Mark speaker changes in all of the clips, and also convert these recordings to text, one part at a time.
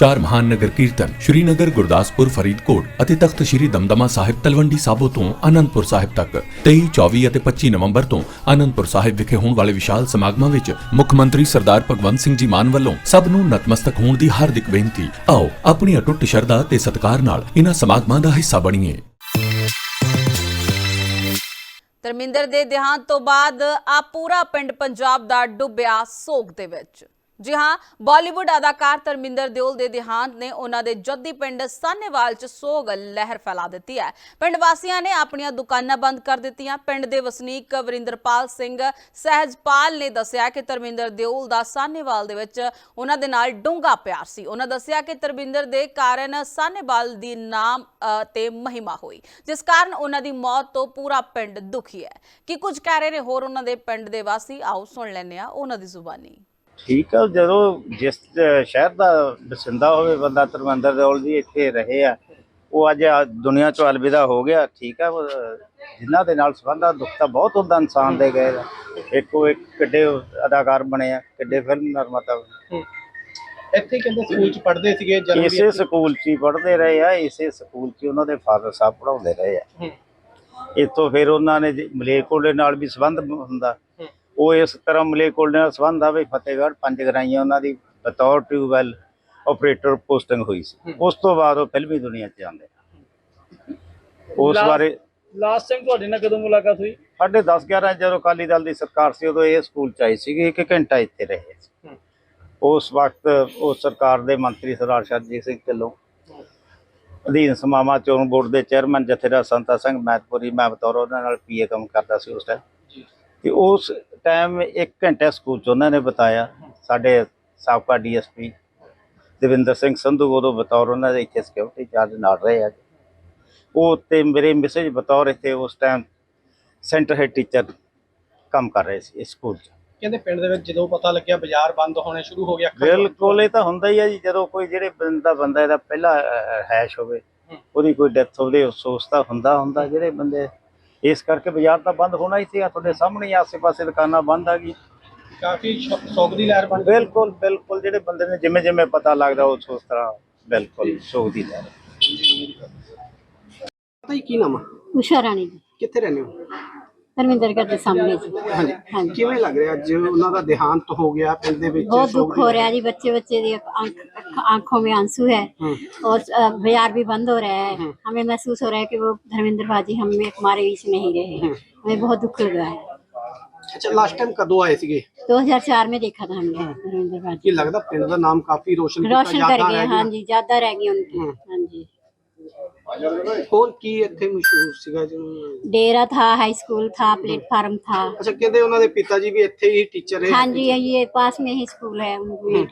Speaker 1: ਚਾਰ ਮਹਾਨ ਨਗਰ ਕੀਰਤਨ ਸ਼੍ਰੀਨਗਰ, ਗੁਰਦਾਸਪੁਰ, ਫਰੀਦਕੋਟ ਅਤੇ ਤਖਤ ਸ਼੍ਰੀ ਦਮਦਮਾ ਸਾਹਿਬ ਤਲਵੰਡੀ ਸਾਬੋ ਤੋਂ ਆਨੰਦਪੁਰ ਸਾਹਿਬ ਤੱਕ। 23 24 ਅਤੇ 25 ਨਵੰਬਰ ਤੋਂ ਆਨੰਦਪੁਰ ਸਾਹਿਬ ਵਿਖੇ ਹੋਣ ਵਾਲੇ ਵਿਸ਼ਾਲ ਸਮਾਗਮਾਂ ਵਿੱਚ ਮੁੱਖ ਮੰਤਰੀ ਸਰਦਾਰ ਭਗਵੰਤ ਸਿੰਘ ਜੀ ਮਾਨ ਵੱਲੋਂ ਸਭ ਨੂੰ ਨਤਮਸਤਕ ਹੋਣ ਦੀ ਹਾਰਦਿਕ ਬੇਨਤੀ। ਆਓ ਆਪਣੀ ਅਟੁੱਟ ਸ਼ਰਧਾ ਤੇ ਸਤਿਕਾਰ ਨਾਲ ਇਹਨਾਂ ਸਮਾਗਮਾਂ ਦਾ ਹਿੱਸਾ ਬਣੀਏ।
Speaker 2: ਧਰਮਿੰਦਰ ਦੇ ਦੇਹਾਂਤ ਤੋਂ ਬਾਅਦ ਆ ਪੂਰਾ ਪਿੰਡ ਪੰਜਾਬ ਦਾ ਡੁੱਬਿਆ ਸੋਗ ਦੇ ਵਿੱਚ। ਜੀ ਹਾਂ ਬਾਲੀਵੁੱਡ ਅਦਾਕਾਰ ਧਰਮਿੰਦਰ ਦਿਓਲ ਦੇ ਦੇਹਾਂਤ ਨੇ ਉਹਨਾਂ ਦੇ ਜੱਦੀ ਪਿੰਡ ਸਾਨੇਵਾਲ ਚ ਸੋਗ ਲਹਿਰ ਫੈਲਾ ਦਿੱਤੀ ਹੈ। ਪਿੰਡ ਵਾਸੀਆਂ ਨੇ ਆਪਣੀਆਂ ਦੁਕਾਨਾਂ ਬੰਦ ਕਰ ਦਿੱਤੀਆਂ। ਪਿੰਡ ਦੇ ਵਸਨੀਕ ਵਰਿੰਦਰਪਾਲ ਸਿੰਘ ਸਹਿਜਪਾਲ ਨੇ ਦੱਸਿਆ ਕਿ ਧਰਮਿੰਦਰ ਦਿਓਲ ਦਾ ਸਾਨੇਵਾਲ ਦੇ ਵਿੱਚ ਉਹਨਾਂ ਦੇ ਨਾਲ ਡੂੰਘਾ ਪਿਆਰ ਸੀ। ਉਹਨਾਂ ਦੱਸਿਆ ਕਿ ਧਰਮਿੰਦਰ ਦੇ ਕਾਰਨ ਸਾਨੇਵਾਲ ਦੀ ਨਾਮ ਅ, ਤੇ ਮਹਿਮਾ ਹੋਈ ਜਿਸ ਕਾਰਨ ਉਹਨਾਂ ਦੀ ਮੌਤ ਤੋਂ ਪੂਰਾ ਪਿੰਡ ਦੁਖੀ ਹੈ। ਕਿ ਕੁਝ ਕਹਿ ਰਹੇ ਨੇ ਹੋਰ ਉਹਨਾਂ ਦੇ ਪਿੰਡ ਦੇ ਵਾਸੀ? ਆਓ ਸੁਣ ਲੈਂਦੇ ਆ ਉਹਨਾਂ ਦੀ ਜ਼ੁਬਾਨੀ।
Speaker 3: ਠੀਕ ਆ ਜਦੋਂ ਜਿਸ ਸ਼ਹਿਰ ਦਾ ਵਸਿੰਦਾ ਹੋਵੇ ਬੰਦਾ ਧਰਮਿੰਦਰ ਦੌਲ ਜੀ ਇੱਥੇ ਰਹੇ ਆ ਉਹ ਅੱਜ ਦੁਨੀਆ ਚੋਂ ਅਲਵਿਦਾ ਹੋ ਗਿਆ ਠੀਕ ਆ ਜਿਨ੍ਹਾਂ ਦੇ ਨਾਲ ਸੰਬੰਧ ਦੁੱਖ ਤਾਂ ਬਹੁਤ ਹੁੰਦਾ ਇਨਸਾਨ ਦੇ ਗਏ ਦਾ ਇੱਕੋ ਇੱਕ ਕਿੱਡੇ ਅਦਾਕਾਰ ਬਣੇ ਆ ਕਿੱਡੇ ਫਿਲਮ ਨਿਰਮਾਤਾ ਬਣੇ।
Speaker 4: ਇੱਥੇ ਕਹਿੰਦੇ ਸਕੂਲ ਚ ਪੜ੍ਹਦੇ ਸੀਗੇ ਜਨਵਰੀ
Speaker 3: ਇਸੇ ਸਕੂਲ 'ਚ ਹੀ ਪੜ੍ਹਦੇ ਰਹੇ ਆ ਇਸੇ ਸਕੂਲ 'ਚ ਉਹਨਾਂ ਦੇ ਫਾਦਰ ਸਾਹਿਬ ਪੜਾਉਂਦੇ ਰਹੇ ਆ। ਇੱਥੋਂ ਫਿਰ ਉਹਨਾਂ ਨੇ ਮਲੇਰਕੋਟਲੇ ਨਾਲ ਵੀ ਸੰਬੰਧ ਹੁੰਦਾ। ਉਹ ਇਸ ਤਰ੍ਹਾਂ ਮਲੇਰਕੋਟਲੇ ਨਾਲ ਸੰਬੰਧ ਆ ਵੀ ਫਤਿਹਗੜ੍ਹ ਪੰਜ ਗਰਾਈਆਂ ਉਹਨਾਂ ਦੀ ਬਤੌਰ ਟਿਊਬਵੈਲ ਆਪਰੇਟਰ ਪੋਸਟਿੰਗ ਹੋਈ ਸੀ। ਉਸ ਤੋਂ ਬਾਅਦ ਉਹ ਫਿਲਮੀ ਦੁਨੀਆ 'ਚ ਆਉਂਦੇ ਉਸ ਬਾਰੇ
Speaker 4: ਲਾਸਟ ਟਾਈਮ ਤੁਹਾਡੇ ਨਾਲ ਕਦੋਂ ਮੁਲਾਕਾਤ ਹੋਈ?
Speaker 3: ਸਾਢੇ 10 11 ਜਦੋਂ ਅਕਾਲੀ ਦਲ ਦੀ ਸਰਕਾਰ ਸੀ ਉਦੋਂ ਇਹ ਸਕੂਲ 'ਚ ਆਈ ਸੀਗੀ ਇੱਕ ਘੰਟਾ ਇੱਥੇ ਰਹੇ ਸੀ। ਉਸ ਵਕਤ ਉਹ ਸਰਕਾਰ ਦੇ ਮੰਤਰੀ ਸਰਦਾਰ ਸ਼ਰਜੀਤ ਸਿੰਘ ਢਿੱਲੋਂ ਅਧੀਨ ਸਮਾਮਾ ਚੋਣ ਬੋਰਡ ਦੇ ਚੇਅਰਮੈਨ ਜਥੇਦਾਰ ਸੰਤਾ ਸਿੰਘ ਮੈਤਪੁਰੀ ਮੈਂ ਬਤੌਰ ਉਹਨਾਂ ਨਾਲ ਪੀਏ ਕੰਮ ਕਰਦਾ ਸੀ ਉਸ ਟਾਈਮ ਤੇ ਉਸ ਟਾਈਮ ਇੱਕ ਘੰਟਾ ਸਕੂਲ 'ਚ ਉਹਨਾਂ ਨੇ ਬਤਾਇਆ ਸਾਡੇ ਸਾਬਕਾ ਡੀਐਸਪੀ ਦਵਿੰਦਰ ਸਿੰਘ ਸੰਧੂ ਉਦੋਂ ਬਤੌਰ ਉਹਨਾਂ ਦੇ ਇੱਥੇ ਸਿਕਿਉਰਿਟੀ ਚਾਰਜ ਨਾਲ ਰਹੇ ਆ। ਉਹ ਤੇ ਮੇਰੇ ਮੈਸੇਜ ਬਤੌਰ ਇੱਥੇ ਉਸ ਟਾਈਮ ਸੈਂਟਰ ਹੈਡ ਟੀਚਰ ਕੰਮ ਕਰ ਰਹੇ ਸੀ ਇਸ ਸਕੂਲ 'ਚ।
Speaker 4: ਕਹਿੰਦੇ ਪਿੰਡ ਦੇ ਵਿੱਚ ਜਦੋਂ ਪਤਾ ਲੱਗਿਆ ਬਾਜ਼ਾਰ ਬੰਦ ਹੋਣੇ ਸ਼ੁਰੂ ਹੋ ਗਿਆ
Speaker 3: ਬਿਲਕੁਲ ਇਹ ਤਾਂ ਹੁੰਦਾ ਹੀ ਆ ਜੀ ਜਦੋਂ ਕੋਈ ਜਿਹੜੇ ਬੰਦਾ ਬੰਦਾ ਇਹਦਾ ਪਹਿਲਾ ਹੈਸ਼ ਹੋਵੇ। ਉਹਦੀ ਕੋਈ ਡੈਥ ਹੋਵੇ ਅਫਸੋਸ ਤਾਂ ਹੁੰਦਾ ਹੁੰਦਾ ਜਿਹੜੇ ਬੰਦੇ ਇਸ ਕਰਕੇ ਬਾਜ਼ਾਰ ਤਾਂ ਬੰਦ ਹੋਣਾ ਹੀ ਸੀ ਤੁਹਾਡੇ ਸਾਹਮਣੇ ਆਸੇ-ਪਾਸੇ ਦੁਕਾਨਾਂ ਬੰਦ ਆ ਗਈ
Speaker 4: ਕਾਫੀ ਸੋਗ ਦੀ ਲਹਿਰ ਬਣ
Speaker 3: ਬਿਲਕੁਲ ਬਿਲਕੁਲ ਜਿਹੜੇ ਬੰਦੇ ਨੇ ਜਿਵੇਂ ਜਿਵੇਂ ਪਤਾ ਲੱਗਦਾ ਉਸ ਉਸ ਤਰ੍ਹਾਂ ਬਿਲਕੁਲ ਸੋਗ ਦੀ ਲਹਿਰ।
Speaker 4: ਪਤਾ ਹੀ ਕੀ ਨਾਮ ਆ?
Speaker 5: ਉਸ਼ਾ ਰਾਣੀ ਜੀ।
Speaker 4: ਕਿੱਥੇ ਰਹਿੰਦੇ ਹੋ?
Speaker 5: ਧਰਮਿੰਦਰ ਘਰ ਦੇ ਸਾਹਮਣੇ ਜੀ
Speaker 4: ਹਾਂਜੀ
Speaker 5: ਹਾਂਜੀ
Speaker 4: ਕਿਵੇਂ ਲੱਗ ਰਿਹਾ ਅੱਜ ਉਹਨਾਂ ਦਾ ਦੇਹਾਂਤ ਹੋ ਗਿਆ ਪਿੰਡ ਦੇ ਵਿੱਚ
Speaker 5: बहुत
Speaker 4: ਸੋਗ
Speaker 5: दुख
Speaker 4: ਦੀ
Speaker 5: हो
Speaker 4: ਲਹਿਰ।
Speaker 5: रहा है जी बच्चे बच्चे की आंख- आंख- आंखों में आंसू है
Speaker 4: हम्म।
Speaker 5: और अ, बाजार भी बंद हो रहा है
Speaker 4: हम्म।
Speaker 5: हमें महसूस हो रहा है कि वो धर्मेंद्र भाजी हमें हमारे बीच नहीं रहे
Speaker 4: हम्म।
Speaker 5: हमें बहुत दुख लग रहा है
Speaker 4: ਅੱਛਾ ਲਾਸਟ ਟਾਈਮ ਕਦੋਂ ਆਏ ਸੀਗੇ
Speaker 5: 2004 में देखा था हमने धर्मेंद्र
Speaker 4: ਕੀ
Speaker 5: भाजी
Speaker 4: ਲੱਗਦਾ ਪਿੰਡ ਦਾ ਨਾਮ ਕਾਫੀ ਰੋਸ਼ਨ ਕੀਤਾ
Speaker 5: रोशन कर
Speaker 4: ਯਾਦਾਂ
Speaker 5: गए
Speaker 4: ਰਹਿ
Speaker 5: हाँ
Speaker 4: ਗਈਆਂ।
Speaker 5: जी ज्यादा रह गई उनकी
Speaker 4: हम्म।
Speaker 5: हाँ जी
Speaker 4: ਹੋਰ ਕੀ ਇੱਥੇ ਮਸ਼ਹੂਰ ਸੀਗਾ ਜਿਹਨੂੰ
Speaker 5: डेरा था हाई स्कूल था प्लेटफार्म था
Speaker 4: ਅੱਛਾ ਕਹਿੰਦੇ ਉਹਨਾਂ ਦੇ ਪਿਤਾ ਜੀ ਵੀ ਇੱਥੇ ਹੀ ਟੀਚਰ ਰਹੇ
Speaker 5: हाँ जी ये पास में ही स्कूल है उनमें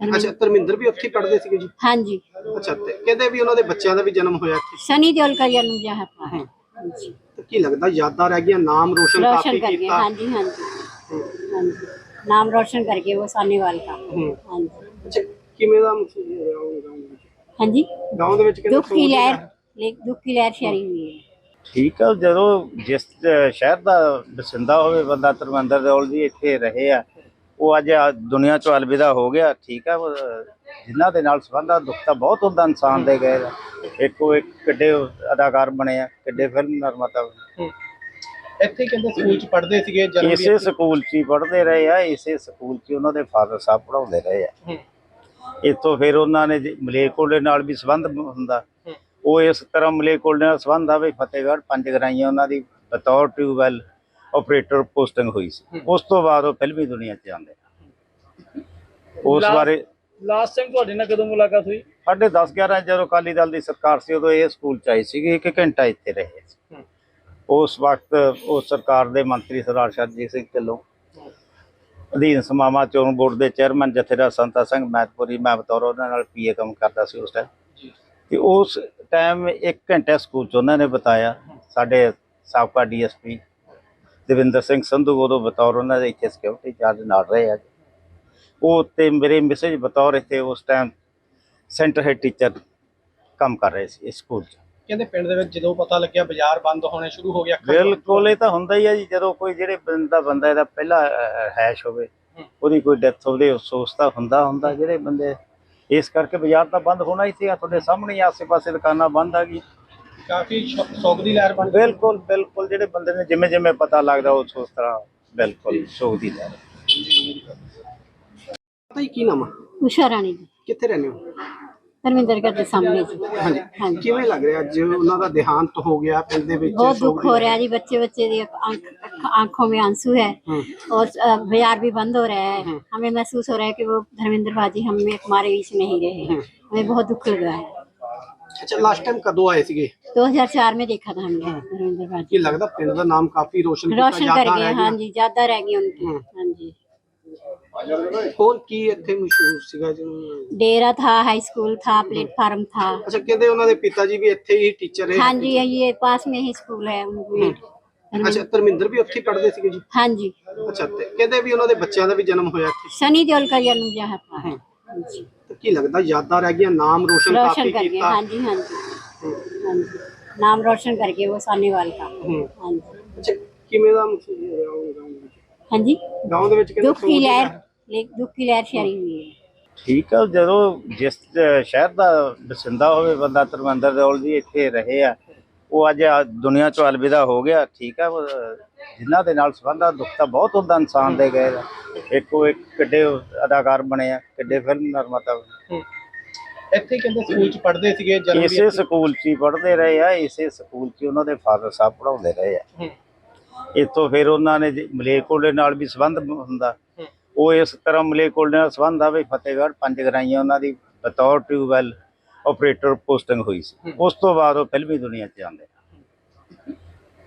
Speaker 4: ਅੱਛਾ ਧਰਮਿੰਦਰ ਵੀ ਉੱਥੇ ਹੀ ਪੜ੍ਹਦੇ ਸੀਗੇ ਜੀ
Speaker 5: हाँ जी
Speaker 4: ਅੱਛਾ ਤੇ ਕਹਿੰਦੇ ਵੀ ਉਹਨਾਂ ਦੇ ਬੱਚਿਆਂ ਦਾ ਵੀ ਜਨਮ ਹੋਇਆ ਇੱਥੇ
Speaker 5: सनी देओल का जन्म जहाँ था है हाँ जी
Speaker 4: ਤੇ ਕੀ ਲੱਗਦਾ ਯਾਦਾਂ ਰਹਿ ਗਈਆਂ ਨਾਮ ਰੋਸ਼ਨ
Speaker 5: रोशन
Speaker 4: ਕਾਫੀ
Speaker 5: करके
Speaker 4: ਕੀਤਾ
Speaker 5: हाँ जी हाँ जी हाँ जी नाम रोशन करके वो सानेवाल का
Speaker 4: हम्म।
Speaker 5: हाँ जी
Speaker 4: ਅੱਛਾ ਕਿਵੇਂ ਦਾ ਮਹਿਸੂਸ ਹੋ ਰਿਹਾ ਉਹ ਗਾਉਂ ਵਿੱਚ
Speaker 5: हाँ जी
Speaker 4: ਗਾਉਂ ਦੇ ਵਿੱਚ ਕਹਿੰਦੇ
Speaker 5: दुख की लहर ले-
Speaker 3: ਠੀਕ ਆ ਜਦੋਂ ਜਿਸ ਸ਼ਹਿਰ ਦਾ ਵਸਿੰਦਾ ਹੋਵੇ ਬੰਦਾ ਤਰਵੰਦਰ ਦੌਲ ਜੀ ਇੱਥੇ ਰਹੇ ਆ ਉਹ ਅੱਜ ਦੁਨੀਆ ਚੋਂ ਅਲਵਿਦਾ ਹੋ ਗਿਆ ਠੀਕ ਆ ਜਿਨ੍ਹਾਂ ਦੇ ਨਾਲ ਸੰਬੰਧ ਦੁੱਖ ਤਾਂ ਬਹੁਤ ਹੁੰਦਾ ਇਨਸਾਨ ਦੇ ਗਏ ਇੱਕੋ ਇੱਕ ਕਿੱਡੇ ਅਦਾਕਾਰ ਬਣੇ ਆ ਕਿੱਡੇ ਫਿਲਮ ਨਿਰਮਾਤਾ
Speaker 4: ਇੱਥੇ ਸਕੂਲ ਚ ਪੜ੍ਹਦੇ
Speaker 3: ਇਸੇ ਸਕੂਲ ਚ ਰਹੇ ਆ ਇਸੇ ਸਕੂਲ ਚ ਉਹਨਾਂ ਦੇ ਫਾਦਰ ਸਾਹਿਬ ਪੜਾਉਂਦੇ ਰਹੇ ਆ। ਇਤੋਂ ਫਿਰ ਉਹਨਾਂ ਨੇ ਮਲੇਰਕੋਟਲੇ ਨਾਲ ਵੀ ਸੰਬੰਧ ਹੁੰਦਾ ਉਹ ਇਸ ਤਰ੍ਹਾਂ ਮਲੇਰਕੋਟਲੇ ਨਾਲ ਸੰਬੰਧ ਆ ਵੀ ਫਤਿਹਗੜ੍ਹ ਪੰਜ ਗਰਾਈਆਂ ਉਹਨਾਂ ਦੀ ਬਤੌਰ ਟਿਊਬਵੈਲ ਆਪਰੇਟਰ ਪੋਸਟਿੰਗ ਹੋਈ ਸੀ। ਉਸ ਤੋਂ ਬਾਅਦ ਉਹ ਫਿਲਮੀ ਦੁਨੀਆ 'ਚ ਆਉਂਦੇ ਉਸ ਬਾਰੇ
Speaker 4: ਲਾਸਟ ਟਾਈਮ ਤੁਹਾਡੇ ਨਾਲ ਕਦੋਂ ਮੁਲਾਕਾਤ ਹੋਈ?
Speaker 3: ਸਾਢੇ 10 11 ਜਦੋਂ ਅਕਾਲੀ ਦਲ ਦੀ ਸਰਕਾਰ ਸੀ ਉਦੋਂ ਇਹ ਸਕੂਲ 'ਚ ਆਈ ਸੀਗੀ ਇੱਕ ਘੰਟਾ ਇੱਥੇ ਰਹੇ ਸੀ। ਉਸ ਵਕਤ ਉਹ ਸਰਕਾਰ ਦੇ ਮੰਤਰੀ ਸਰਦਾਰ ਸ਼ਰਜੀਤ ਸਿੰਘ ਢਿੱਲੋਂ ਅਧੀਨ ਸਮਾਮਾ ਚੋਣ ਬੋਰਡ ਦੇ ਚੇਅਰਮੈਨ ਜਥੇਦਾਰ ਸੰਤਾ ਸਿੰਘ ਮੈਤਪੁਰੀ ਮੈਂ ਬਤੌਰ ਉਹਨਾਂ ਨਾਲ ਪੀਏ ਕੰਮ ਕਰਦਾ ਸੀ ਉਸ ਟਾਈਮ ਤੇ ਉਸ ਟਾਈਮ ਇੱਕ ਘੰਟਾ ਸਕੂਲ 'ਚ ਉਹਨਾਂ ਨੇ ਬਤਾਇਆ ਸਾਡੇ ਸਾਬਕਾ ਡੀਐਸਪੀ ਦਵਿੰਦਰ ਸਿੰਘ ਸੰਧੂ ਉਦੋਂ ਬਤੌਰ ਉਹਨਾਂ ਦੇ ਇੱਥੇ ਸਿਕਿਉਰਿਟੀ ਚਾਰਜ ਨਾਲ ਰਹੇ ਆ। ਉਹ ਤੇ ਮੇਰੇ ਮੈਸੇਜ ਬਤੌਰ ਇੱਥੇ ਉਸ ਟਾਈਮ ਸੈਂਟਰ ਹੈਡ ਟੀਚਰ ਕੰਮ ਕਰ ਰਹੇ ਸੀ ਇਸ ਸਕੂਲ 'ਚ।
Speaker 4: ਕਹਿੰਦੇ ਪਿੰਡ ਦੇ ਵਿੱਚ ਜਦੋਂ ਪਤਾ ਲੱਗਿਆ ਬਾਜ਼ਾਰ ਬੰਦ ਹੋਣੇ ਸ਼ੁਰੂ ਹੋ ਗਿਆ
Speaker 3: ਬਿਲਕੁਲ ਇਹ ਤਾਂ ਹੁੰਦਾ ਹੀ ਆ ਜੀ ਜਦੋਂ ਕੋਈ ਜਿਹੜੇ ਬੰਦਾ ਬੰਦਾ ਇਹਦਾ ਪਹਿਲਾ ਹੈਸ਼ ਹੋਵੇ ਉਹਦੀ ਕੋਈ ਡੈਥ ਹੋਵੇ ਅਫਸੋਸ ਤਾਂ ਹੁੰਦਾ ਹੁੰਦਾ ਜਿਹੜੇ ਬੰਦੇ ਇਸ ਕਰਕੇ ਬਾਜ਼ਾਰ ਤਾਂ ਬੰਦ ਹੋਣਾ ਹੀ ਸੀ ਆ ਤੁਹਾਡੇ ਸਾਹਮਣੇ ਆਸੇ-ਪਾਸੇ ਦੁਕਾਨਾਂ ਬੰਦ ਆ ਗਈ
Speaker 4: ਕਾਫੀ ਸੋਗ ਦੀ ਲਹਿਰ ਬਣ
Speaker 3: ਬਿਲਕੁਲ ਬਿਲਕੁਲ ਜਿਹੜੇ ਬੰਦੇ ਨੇ ਜਿਵੇਂ ਜਿਵੇਂ ਪਤਾ ਲੱਗਦਾ ਉਸ ਉਸ ਤਰ੍ਹਾਂ ਬਿਲਕੁਲ ਸੋਗ ਦੀ ਲਹਿਰ।
Speaker 4: ਪਤਾ ਹੀ ਕੀ ਨਾਮ ਆ?
Speaker 5: ਉਸ਼ਾ ਰਾਣੀ ਜੀ।
Speaker 4: ਕਿੱਥੇ ਰਹਿੰਦੇ ਹੋ?
Speaker 5: ਧਰਮਿੰਦਰਗੜ ਦੇ ਸਾਹਮਣੇ ਜੀ।
Speaker 4: ਹਾਂਜੀ।
Speaker 5: ਹਾਂਜੀ।
Speaker 4: ਕਿਵੇਂ ਲੱਗ ਰਿਹਾ? ਅੱਜ ਉਹਨਾਂ ਦਾ ਦੇਹਾਂਤ ਹੋ ਗਿਆ ਪਿੰਡ ਦੇ ਵਿੱਚ ਬਹੁਤ
Speaker 5: ਦੁੱਖ
Speaker 4: ਹੋ
Speaker 5: ਰਿਹਾ ਜੀ ਬੱਚੇ ਬੱਚੇ ਦੀ ਅੱਖ आँखों में आँसू है। और बाज़ार भी बंद हो रहा है। हमें महसूस हो रहा है कि वो धर्मेंद्र भाजी हमें हमारे बीच नहीं रहे। हमें बहुत दुख लग रहा है।
Speaker 4: अच्छा लास्ट टाइम कदों आए थे
Speaker 5: 2004 में देखा था हमने धर्मेंद्र भाजी।
Speaker 4: ये लगता पिंड का नाम काफ़ी रोशन
Speaker 5: रोशन कर गए हाँ जी ज़्यादा रह गए उनकी। हाँ जी।
Speaker 4: ਹੋਰ ਕੀ ਇੱਥੇ ਮਸ਼ਹੂਰ ਸੀਗਾ ਜੀ
Speaker 5: ਡੇਰਾ ਥਾ ਹਾਈ ਸਕੂਲ ਥਾ ਪਲੇਟਫਾਰਮ ਥਾ
Speaker 4: ਅੱਛਾ ਕਹਿੰਦੇ ਉਹਨਾਂ ਦੇ ਪਿਤਾ ਜੀ ਵੀ ਇੱਥੇ ਹੀ ਟੀਚਰ ਹੈ
Speaker 5: ਹਾਂਜੀ ਇਹ ਪਾਸ ਮੇ ਹੀ ਸਕੂਲ ਹੈ ਉਹਨਾਂ ਦੇ
Speaker 4: ਅੱਛਾ ਧਰਮਿੰਦਰ ਵੀ ਉੱਥੇ ਹੀ ਪੜ੍ਹਦੇ ਸੀਗੇ ਜੀ
Speaker 5: हाँ जी
Speaker 4: ਅੱਛਾ ਤੇ ਕਹਿੰਦੇ ਵੀ ਉਹਨਾਂ ਦੇ ਬੱਚਿਆਂ ਦਾ ਵੀ ਜਨਮ ਹੋਇਆ ਇੱਥੇ
Speaker 5: सनी देओल का जन्म जहाँ था हाँ जी
Speaker 4: ਤੇ ਕੀ ਲੱਗਦਾ ਯਾਦਾਂ ਰਹਿ ਗਈਆਂ ਨਾਮ ਰੋਸ਼ਨ
Speaker 5: रोशन
Speaker 4: ਕਾਫੀ
Speaker 5: करके
Speaker 4: ਕੀਤਾ
Speaker 5: हाँ जी हाँ जी हाँ जी नाम रोशन करके वो सानेवाल का
Speaker 4: ਹੂੰ।
Speaker 5: हाँ जी
Speaker 4: ਅੱਛਾ ਕਿਵੇਂ ਦਾ ਮਹਿਸੂਸ ਹੋ ਰਿਹਾ ਉਹ ਗਾਉਂ ਦੇ ਵਿੱਚ
Speaker 5: हाँ जी
Speaker 4: ਗਾਉਂ ਦੇ ਵਿੱਚ ਕਹਿੰਦੇ
Speaker 5: दुख की लहर ले- दुख की लहर छाई हुई है
Speaker 3: ਠੀਕ ਆ ਜਦੋਂ ਜਿਸ ਅਹ, ਸ਼ਹਿਰ ਦਾ ਵਸਿੰਦਾ ਹੋਵੇ ਬੰਦਾ ਧਰਮਿੰਦਰ ਦੌਲ ਜੀ ਇੱਥੇ ਰਹੇ ਆ ਉਹ ਅੱਜ ਦੁਨੀਆ ਚੋਂ ਅਲਵਿਦਾ ਹੋ ਗਿਆ ਠੀਕ ਆ ਜਿਨ੍ਹਾਂ ਦੇ ਨਾਲ ਸੰਬੰਧ ਆ ਦੁੱਖ ਤਾਂ ਬਹੁਤ ਹੁੰਦਾ ਇਨਸਾਨ ਦੇ ਗਏ ਇੱਕੋ ਇੱਕ ਕਿੱਡੇ ਅਦਾਕਾਰ ਬਣੇ ਆ ਕਿੱਡੇ ਫਿਲਮ ਨਿਰਮਾਤਾ ਬਣੇ।
Speaker 4: ਇੱਥੇ ਕਹਿੰਦੇ ਸਕੂਲ ਚ ਪੜ੍ਹਦੇ ਸੀਗੇ ਜਨਮ ਵੀ
Speaker 3: ਇਸੇ ਸਕੂਲ 'ਚ ਹੀ ਪੜ੍ਹਦੇ ਰਹੇ ਆ ਇਸੇ ਸਕੂਲ 'ਚ ਉਹਨਾਂ ਦੇ ਫਾਦਰ ਸਾਹਿਬ ਪੜ੍ਹਾਉਂਦੇ ਰਹੇ ਆ। ਇੱਥੋਂ ਫਿਰ ਉਹਨਾਂ ਨੇ ਜੀ ਮਲੇਰਕੋਟਲੇ ਨਾਲ ਵੀ ਸੰਬੰਧ ਹੁੰਦਾ। ਉਹ ਇਸ ਤਰ੍ਹਾਂ ਮਲੇਰਕੋਟਲੇ ਨਾਲ ਸੰਬੰਧ ਆ ਵੀ ਫਤਿਹਗੜ੍ਹ ਪੰਜ ਗਰਾਈਆਂ ਉਹਨਾਂ ਦੀ ਬਤੌਰ ਟਿਊਬਵੈਲ ਆਪਰੇਟਰ ਪੋਸਟਿੰਗ ਹੋਈ ਸੀ। ਉਸ ਤੋਂ ਬਾਅਦ ਉਹ ਫਿਲਮੀ ਦੁਨੀਆ 'ਚ ਆਉਂਦੇ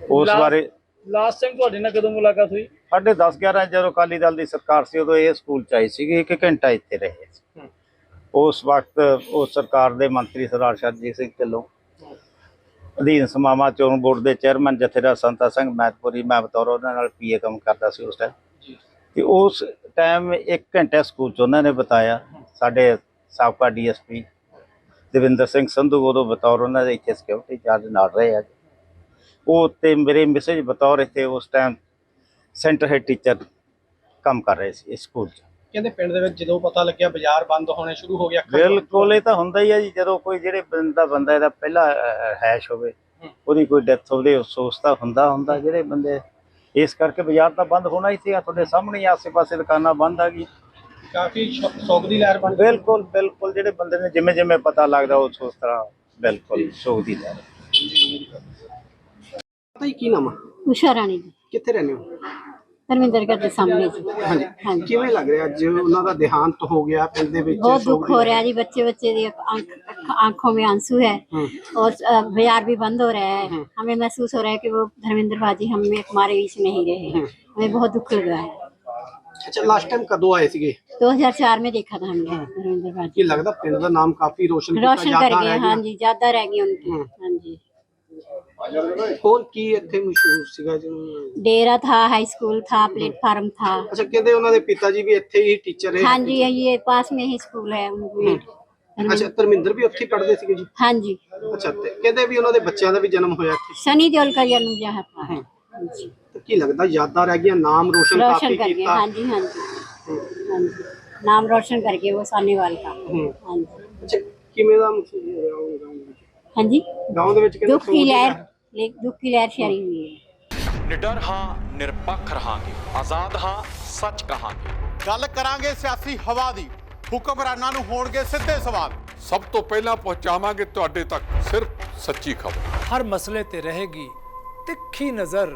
Speaker 3: ਉਸ ਬਾਰੇ
Speaker 6: ਲਾਸਟ ਟਾਈਮ ਤੁਹਾਡੇ ਨਾਲ ਕਦੋਂ ਮੁਲਾਕਾਤ ਹੋਈ?
Speaker 3: ਸਾਡੇ 10 11 ਜਦੋਂ ਅਕਾਲੀ ਦਲ ਦੀ ਸਰਕਾਰ ਸੀ ਉਦੋਂ ਇਹ ਸਕੂਲ 'ਚ ਆਈ ਸੀਗੀ ਇੱਕ ਘੰਟਾ ਇੱਥੇ ਰਹੇ ਸੀ। ਉਸ ਵਕਤ ਉਸ ਸਰਕਾਰ ਦੇ ਮੰਤਰੀ ਸਰਦਾਰ ਸ਼ਰਜੀਤ ਸਿੰਘ ਢਿੱਲੋਂ ਅਧੀਨ ਸਮਾਮਾ ਚੋਣ ਬੋਰਡ ਦੇ ਚੇਅਰਮੈਨ ਜਥੇਦਾਰ ਸੰਤਾ ਸਿੰਘ ਮੈਤਪੁਰੀ ਮੈਂ ਬਤੌਰ ਉਹਨਾਂ ਨਾਲ ਪੀਏ ਕੰਮ ਕਰਦਾ ਸੀ ਉਸ ਟਾਈਮ। ਤੇ ਉਸ ਟਾਈਮ ਇੱਕ ਘੰਟਾ ਸਕੂਲ 'ਚ ਉਹਨਾਂ ਨੇ ਬਤਾਇਆ ਸਾਡੇ ਸਾਬਕਾ ਡੀਐਸਪੀ ਦਵਿੰਦਰ ਸਿੰਘ ਸੰਧੂ ਉਦੋਂ ਬਤੌਰ ਉਹਨਾਂ ਦੇ ਇੱਥੇ ਸਿਕਿਉਰਿਟੀ ਚਾਰਜ ਨਾਲ ਰਹੇ ਆ। ਉਹ ਤੇ ਮੇਰੇ ਮੈਸੇਜ ਬਤੌਰ ਇੱਥੇ ਉਸ ਟਾਈਮ ਸੈਂਟਰ ਹੈਡ ਟੀਚਰ ਕੰਮ ਕਰ ਰਹੇ ਸੀ ਇਸ ਸਕੂਲ 'ਚ।
Speaker 4: ਕਹਿੰਦੇ ਪਿੰਡ ਦੇ ਵਿੱਚ ਜਦੋਂ ਪਤਾ ਲੱਗਿਆ ਬਾਜ਼ਾਰ ਬੰਦ ਹੋਣੇ ਸ਼ੁਰੂ ਹੋ ਗਿਆ
Speaker 3: ਬਿਲਕੁਲ ਇਹ ਤਾਂ ਹੁੰਦਾ ਹੀ ਆ ਜੀ ਜਦੋਂ ਕੋਈ ਜਿਹੜੇ ਬੰਦਾ ਬੰਦਾ ਇਹਦਾ ਪਹਿਲਾ ਹੈਸ਼ ਹੋਵੇ ਉਹਦੀ ਕੋਈ ਡੈਥ ਹੋਵੇ ਅਫਸੋਸ ਤਾਂ ਹੁੰਦਾ ਹੁੰਦਾ ਜਿਹੜੇ ਬੰਦੇ। ਇਸ ਕਰਕੇ ਬਾਜ਼ਾਰ ਤਾਂ ਬੰਦ ਹੋਣਾ ਹੀ ਸੀਗਾ ਤੁਹਾਡੇ ਸਾਹਮਣੇ ਆਸੇ-ਪਾਸੇ ਦੁਕਾਨਾਂ ਬੰਦ ਆ ਗਈ
Speaker 4: ਕਾਫੀ ਸ਼ੌ- ਸੋਗ ਦੀ ਲਹਿਰ ਬਣ ਗਈ
Speaker 3: ਬਿਲਕੁਲ ਬਿਲਕੁਲ ਜਿਹੜੇ ਬੰਦੇ ਨੇ ਜਿਵੇਂ ਜਿਵੇਂ ਪਤਾ ਲੱਗਦਾ ਉਸ ਉਸ ਤਰ੍ਹਾਂ ਬਿਲਕੁਲ ਸੋਗ ਦੀ ਲਹਿਰ
Speaker 4: ਪਤਾ ਹੀ ਕੀ ਨਾਮ ਆ
Speaker 5: उषा रानी जी
Speaker 4: ਕਿੱਥੇ ਰਹਿੰਦੇ ਹੋ
Speaker 5: धर्मेंद्र घर के सामने जी
Speaker 4: ਹਾਂਜੀ
Speaker 5: हाँ जी
Speaker 4: ਕਿਵੇਂ ਲੱਗ ਰਿਹਾ ਅੱਜ ਉਹਨਾਂ ਦਾ ਦੇਹਾਂਤ ਹੋ ਗਿਆ ਪਿੰਡ ਦੇ ਵਿੱਚ
Speaker 5: बहुत
Speaker 4: ਸੋਗ
Speaker 5: दुख
Speaker 4: ਦੀ
Speaker 5: हो
Speaker 4: ਲਹਿਰ।
Speaker 5: रहा है जी बच्चे बच्चे की आंख- आंखों में आंसू है
Speaker 4: हम्म।
Speaker 5: और अ, बाजार भी बंद हो रहा है हमें महसूस हो रहा है कि वो धर्मेंद्र भाजी हमें हमारे बीच नहीं रहे हमें बहुत दुख लग रहा है
Speaker 4: ਅੱਛਾ ਲਾਸਟ ਟਾਈਮ ਕਦੋਂ ਆਏ ਸੀਗੇ
Speaker 5: 2004 में देखा था हमने धर्मेंद्र भाजी
Speaker 4: ਕੀ ਲੱਗਦਾ ਪਿੰਡ ਦਾ ਨਾਮ ਕਾਫੀ ਰੋਸ਼ਨ ਕੀਤਾ
Speaker 5: रोशन कर
Speaker 4: ਯਾਦਾਂ
Speaker 5: गए
Speaker 4: ਰਹਿ
Speaker 5: हाँ
Speaker 4: ਗਈਆਂ।
Speaker 5: जी ज्यादा रह गई उनकी
Speaker 4: हम्म।
Speaker 5: हाँ जी
Speaker 4: ਹੋਰ ਕੀ ਇੱਥੇ ਮਸ਼ਹੂਰ ਸੀਗਾ ਜੀ
Speaker 5: डेरा था हाई स्कूल था प्लेटफार्म था
Speaker 4: ਅੱਛਾ ਕਹਿੰਦੇ ਉਹਨਾਂ ਦੇ ਪਿਤਾ ਜੀ ਵੀ ਇੱਥੇ ਹੀ ਟੀਚਰ ਰਹੇ
Speaker 5: हाँ जी ये पास में ही स्कूल है उनकी
Speaker 4: ਅੱਛਾ ਧਰਮਿੰਦਰ ਵੀ ਉੱਥੇ ਹੀ ਪੜ੍ਹਦੇ ਸੀਗੇ ਜੀ
Speaker 5: हाँ जी
Speaker 4: ਅੱਛਾ ਤੇ ਕਹਿੰਦੇ ਵੀ ਉਹਨਾਂ ਦੇ ਬੱਚਿਆਂ ਦਾ ਵੀ ਜਨਮ ਹੋਇਆ ਇੱਥੇ
Speaker 5: सनी देओल का जन्म जहाँ था हाँ जी
Speaker 4: ਤੇ ਕੀ ਲੱਗਦਾ ਯਾਦਾਂ ਰਹਿ ਗਈਆਂ ਨਾਮ ਰੋਸ਼ਨ
Speaker 5: रोशन
Speaker 4: ਕਾਫੀ
Speaker 5: करके
Speaker 4: ਕੀਤਾ
Speaker 5: हाँ जी हाँ जी हाँ जी नाम रोशन करके वो सानेवाल का
Speaker 4: ਹੂੰ।
Speaker 5: हाँ जी
Speaker 4: ਅੱਛਾ ਕਿਵੇਂ ਦਾ ਮਹਿਸੂਸ ਹੋ ਰਿਹਾ ਉਹ ਗਾਉਂ ਦੇ ਵਿੱਚ
Speaker 5: हाँ जी
Speaker 4: ਗਾਉਂ ਦੇ ਵਿੱਚ ਕਹਿੰਦੇ
Speaker 5: दुख की लहर ले- दुख की लहर छाई हुई है
Speaker 7: ਨਿਡਰ ਹਾਂ ਨਿਰਪੱਖ ਰਹਾਂਗੇ ਆਜ਼ਾਦ ਹਾਂ ਸੱਚ ਕਹਾਂਗੇ
Speaker 8: ਗੱਲ ਕਰਾਂਗੇ ਸਿਆਸੀ ਹਵਾ ਦੀ ਹੁਕਮਰਾਨਾਂ ਨੂੰ ਹੋਣਗੇ ਸਿੱਧੇ ਸਵਾਲ
Speaker 9: ਸਭ ਤੋਂ ਪਹਿਲਾਂ ਪਹੁੰਚਾਵਾਂਗੇ ਤੁਹਾਡੇ ਤੱਕ ਸਿਰਫ ਸੱਚੀ ਖਬਰ
Speaker 10: ਹਰ ਮਸਲੇ ਤੇ ਰਹੇਗੀ ਤਿੱਖੀ ਨਜ਼ਰ